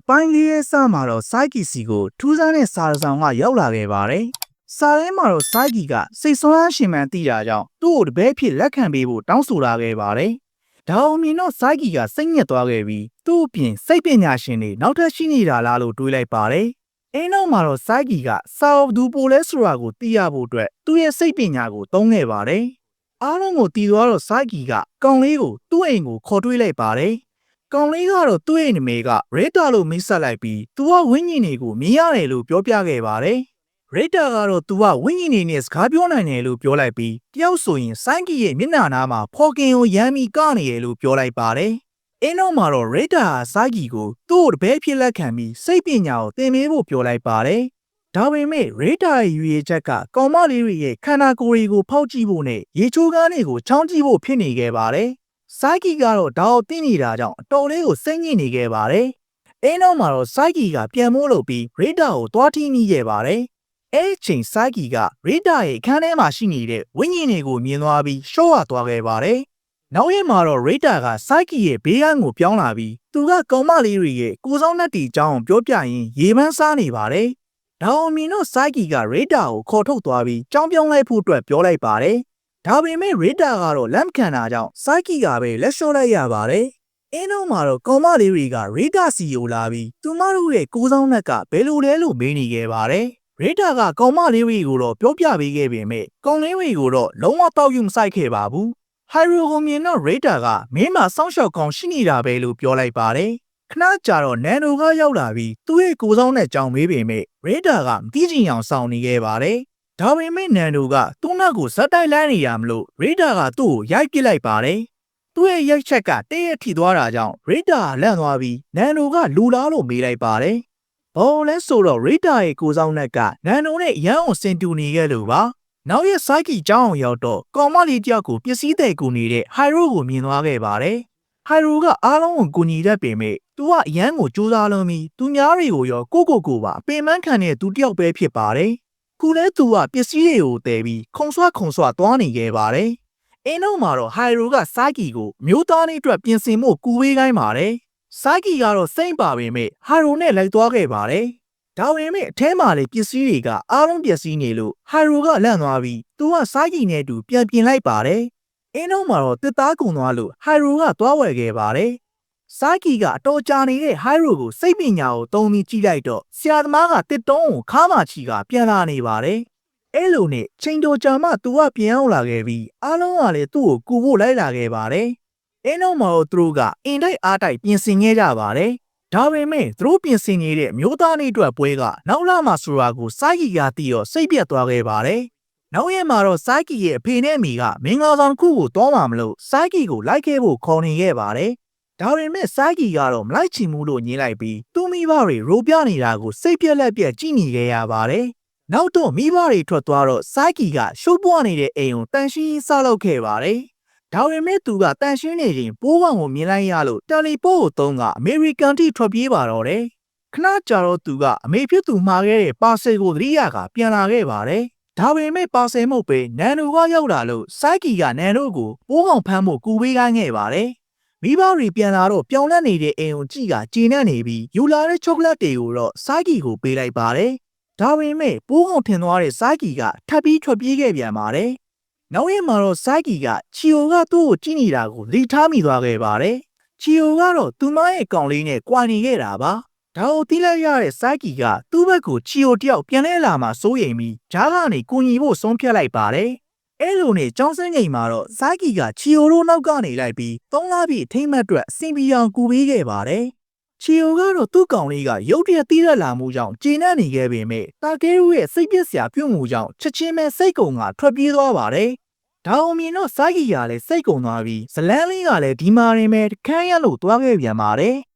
အပိုင်းလေးရဲ့စမှာတော့စိုက်ကီစီကိုထူးဆန်းတဲ့စာတစ်စောင်ကရောက်လာခဲ့ပါတယ်။စာထဲမှာတော့စိုက်ကီကစိတ်ဆွမ်းအားရှင်မှန်သိတာကြောင့်သူ့ကိုတပည့်ဖြစ်လက်ခံပေးဖို့တောင်းဆိုလာခဲ့ပါတယ်။ဒါအောင်မြင်တော့စိုက်ကီကစိတ်ညစ်သွားခဲ့ပြီးသူ့အပြင်စိတ်ပညာရှင်တွေနောက်ထပ်ရှိနေတာလားလို့တွေးလိုက်ပါတယ်။အင်းနောက်မှာတော့စိုက်ကီကစာအုပ်သူပိုလဲဆိုတာကိုသိရဖို့အတွက်သူ့ရဲ့စိတ်ပညာကိုသုံးခဲ့ပါတယ်။အားလုံးကိုတည်သွားတော့စိုက်ကီကကောင်လေးကိုသူ့အိမ်ကိုခေါ်တွေးလိုက်ပါတယ်။ ကောင်လေးကတော့သူ့ရဲ့နမေကရေတာလို့မိတ်ဆက်လိုက်ပြီးသူကဝိညာဉ်တွေကိုမြင်ရတယ်လို့ပြောပြခဲ့ပါတယ်။ရေတာကတော့သူကဝိညာဉ်တွေနဲ့စကားပြောနိုင်တယ်လို့ပြောလိုက်ပြီးတယောက်ဆိုရင်စိုင်းကီရဲ့မျက်နှာနားမှာဖော်ကင်ကိုရမ်းပြီးကနေတယ်လို့ပြောလိုက်ပါတယ်။အင်းတော့မှာတော့ရေတာဟာစိုင်းကီကိုသူ့ကိုတပည့်ဖြစ်လက်ခံပြီးစိတ်ပညာကိုသင်ပေးဖို့ပြောလိုက်ပါတယ်။ဒါပေမဲ့ရေတာရဲ့ရွေချက်ကကောင်မလေးတွေရဲ့ခန္ဓာကိုယ်တွေကိုဖောက်ကြည့်ဖို့နဲ့ရေချိုးကားတွေကိုချောင်းကြည့်ဖို့ဖြစ်နေခဲ့ပါတယ်။ စိုက်ကီကတော့ဒါကိုသိနေတာကြောင့်အတော်လေးကိုစိတ်ညစ်နေခဲ့ပါတယ်။အဲနောက်မှာတော့စိုက်ကီကပြန်မိုးလုပ်ပြီးရေတာကိုတွားထီးမိခဲ့ပါတယ်။အဲဒီချိန်စိုက်ကီကရေတာရဲ့အခန်းထဲမှာရှိနေတဲ့ဝိညာဉ်တွေကိုမြင်သွားပြီးရှော့ရသွားခဲ့ပါတယ်။နောက်ရက်မှာတော့ရေတာကစိုက်ကီရဲ့ဘေးကန်းကိုပြောင်းလာပြီးသူကကောင်မလေးတွေရဲ့ကိုစောင်းနှက်တီအကြောင်းကိုပြောပြရင်ရေပန်းစားနေပါတယ်။ဒါအောင်မြင်တော့စိုက်ကီကရေတာကိုခေါ်ထုတ်သွားပြီးကြောင်းပြောင်းလိုက်ဖို့အတွက်ပြောလိုက်ပါတယ်။ ဒါပေမဲ့ရေတာကတော့လက်မခံတာကြောင့်စိုက်ကီကပဲလက်လျှော့လိုက်ရပါတယ်။အင်းတို့မှာတော့ကောင်မလေးတွေကရေတာစီကိုလာပြီးသူမတို့ရဲ့ကိုးဆောင်နှက်ကဘယ်လိုလဲလို့မေးနေခဲ့ပါတယ်။ရေတာကကောင်မလေးတွေကိုတော့ပြောပြပေးခဲ့ပေမဲ့ကောင်လေးတွေကိုတော့လုံးဝတောက်ယူမဆိုင်ခဲ့ပါဘူး။ဟိုင်ရိုကိုမြင်တော့ရေတာကမင်းမစောင့်ရှောက်ကောင်ရှိနေတာပဲလို့ပြောလိုက်ပါတယ်။ခဏကြာတော့နန်နိုကရောက်လာပြီးသူ့ရဲ့ကိုးဆောင်နဲ့ကြောင်မေးပေမဲ့ရေတာကမသိချင်အောင်စောင့်နေခဲ့ပါတယ်။ ဒါပေမဲ့နန်ဒိုကသူ့နောက်ကိုဇက်တိုက်လိုက်နေရမလို့ရေဒါကသူ့ကိုရိုက်ပစ်လိုက်ပါတယ်။သူ့ရဲ့ရိုက်ချက်ကတည့်ရထိသွားတာကြောင့်ရေဒါကလန့်သွားပြီးနန်ဒိုကလူလားလို့မေးလိုက်ပါတယ်။ဘောလဲဆိုတော့ရေဒါရဲ့ကိုဆောင်နှက်ကနန်ဒိုနဲ့ရန်အောင်စင်တူနေခဲ့လို့ပါ။နောက်ရက်စိုက်ကီကျောင်းအောင်ရောက်တော့ကောင်မလေးတယောက်ကိုပစ္စည်းတဲ့ကူနေတဲ့ဟိုင်ရိုကိုမြင်သွားခဲ့ပါတယ်။ဟိုင်ရိုကအားလုံးကိုကူညီတတ်ပေမဲ့သူကအရန်ကိုစူးစမ်းလုံးပြီးသူများတွေကိုရောကိုကိုကိုပါအပင်ပန်းခံတဲ့သူတယောက်ပဲဖြစ်ပါတယ်။ ခုလဲသူကပစ္စည်းတွေကိုတည်ပြီးခုံဆွခုံဆွသွားနေခဲ့ပါတယ်။အင်းတို့မှာတော့ဟိုင်ရိုကစိုက်ကီကိုမျိုးသားလေးအတွက်ပြင်ဆင်ဖို့ကူဝေးခိုင်းပါတယ်။စိုက်ကီကတော့စိတ်ပါပေမဲ့ဟိုင်ရိုနဲ့လိုက်သွားခဲ့ပါတယ်။ဒါပေမဲ့အထဲမှာလေပစ္စည်းတွေကအားလုံးပျက်စီးနေလို့ဟိုင်ရိုကလန့်သွားပြီးသူကစိုက်ကီနဲ့အတူပြန်ပြင်လိုက်ပါတယ်။အင်းတို့မှာတော့တစ်သားကုံသွားလို့ဟိုင်ရိုကသွားဝယ်ခဲ့ပါတယ်။ စိုက်ကီကအတော်ကြာနေတဲ့ဟိုင်ရိုကိုစိတ်ပညာကိုသုံးပြီးကြည့်လိုက်တော့ဆရာသမားကတစ်တုံးကိုခါမှချီကပြန်လာနေပါတယ်။အဲ့လိုနဲ့ချိန်တော်ကြာမှသူကပြန်ရောက်လာခဲ့ပြီးအားလုံးကလည်းသူ့ကိုကူဖို့လိုက်လာခဲ့ပါတယ်။အင်းတို့မှာတော့သူတို့ကအင်တိုက်အားတိုက်ပြင်ဆင်ခဲ့ကြပါတယ်။ဒါပေမဲ့သူတို့ပြင်ဆင်နေတဲ့မျိုးသားလေးအတွက်ပွဲကနောက်လာမှဆိုတာကိုစိုက်ကီကသိတော့စိတ်ပြတ်သွားခဲ့ပါတယ်။နောက်ရက်မှာတော့စိုက်ကီရဲ့အဖေနဲ့အမေကမင်္ဂလာဆောင်တစ်ခုကိုတောင်းမှာမလို့စိုက်ကီကိုလိုက်ခဲ့ဖို့ခေါ်နေခဲ့ပါတယ်။ ဒါပေမဲ့စိုက်ကီကတော့မလိုက်ချင်ဘူးလို့ညင်းလိုက်ပြီးသူ့မိဘတွေရိုးပြနေတာကိုစိတ်ပြက်လက်ပြက်ကြည့်နေခဲ့ရပါတယ်။နောက်တော့မိဘတွေထွက်သွားတော့စိုက်ကီကရှုပ်ပွားနေတဲ့အိမ်ကိုတန်ရှင်းရေးဆောက်လုပ်ခဲ့ပါတယ်။ဒါပေမဲ့သူကတန်ရှင်းနေချိန်ပိုးကောင်ကိုမြင်လိုက်ရလို့တယ်လီပို့ကိုသုံးကအမေရိကန်ထိထွက်ပြေးပါတော့တယ်။ခဏကြာတော့သူကအမေဖြစ်သူမှားခဲ့တဲ့ပါဆယ်ကိုသတိရကပြန်လာခဲ့ပါတယ်။ဒါပေမဲ့ပါဆယ်မဟုတ်ပဲနန်နိုကရောက်လာလို့စိုက်ကီကနန်နိုကိုပိုးကောင်ဖမ်းဖို့ကူပေးခိုင်းခဲ့ပါတယ်။ မိဘတွေပြန်လာတော့ပြောင်းလဲနေတဲ့အိမ်ကိုကြည့်ကကျေနပ်နေပြီးယူလာတဲ့ချောကလက်တွေကိုတော့စိုက်ကီကိုပေးလိုက်ပါတယ်။ဒါပေမဲ့ပိုးကောင်ထင်သွားတဲ့စိုက်ကီကထပ်ပြီးထွက်ပြေးခဲ့ပြန်ပါတယ်။နောက်ရက်မှာတော့စိုက်ကီကချီယိုကသူ့ကိုကြည့်နေတာကိုသတိထားမိသွားခဲ့ပါတယ်။ချီယိုကတော့သူမရဲ့ကောင်လေးနဲ့ကြွာနေခဲ့တာပါ။ဒါကိုသိလိုက်ရတဲ့စိုက်ကီကသူ့ဘက်ကိုချီယိုတယောက်ပြန်လဲလာမှစိုးရိမ်ပြီးဂျားကနေကူညီဖို့ဆုံးဖြတ်လိုက်ပါတယ်။ အဲလိုနဲ့ကျောင်းစင်းချိန်မှာတော့စိုက်ကီကချီယိုတို့နောက်ကနေလိုက်ပြီးသုံးလားပြီးအထိမ့်မှတ်အတွက်အဆင်ပြေအောင်ကူပေးခဲ့ပါတယ်။ချီယိုကတော့သူ့ကောင်လေးကရုတ်တရက်တီးရက်လာမှုကြောင့်ကျေနပ်နေခဲ့ပေမဲ့တာကဲရုရဲ့စိတ်ပျက်စရာပြုမှုကြောင့်ချက်ချင်းပဲစိတ်ကုံကထွက်ပြေးသွားပါတယ်။ဒါအောင်မြင်တော့စိုက်ကီကလည်းစိတ်ကုံသွားပြီးဇလန်းလေးကလည်းဒီမာရင်ပဲခန်းရက်လို့သွားခဲ့ပြန်ပါတယ်။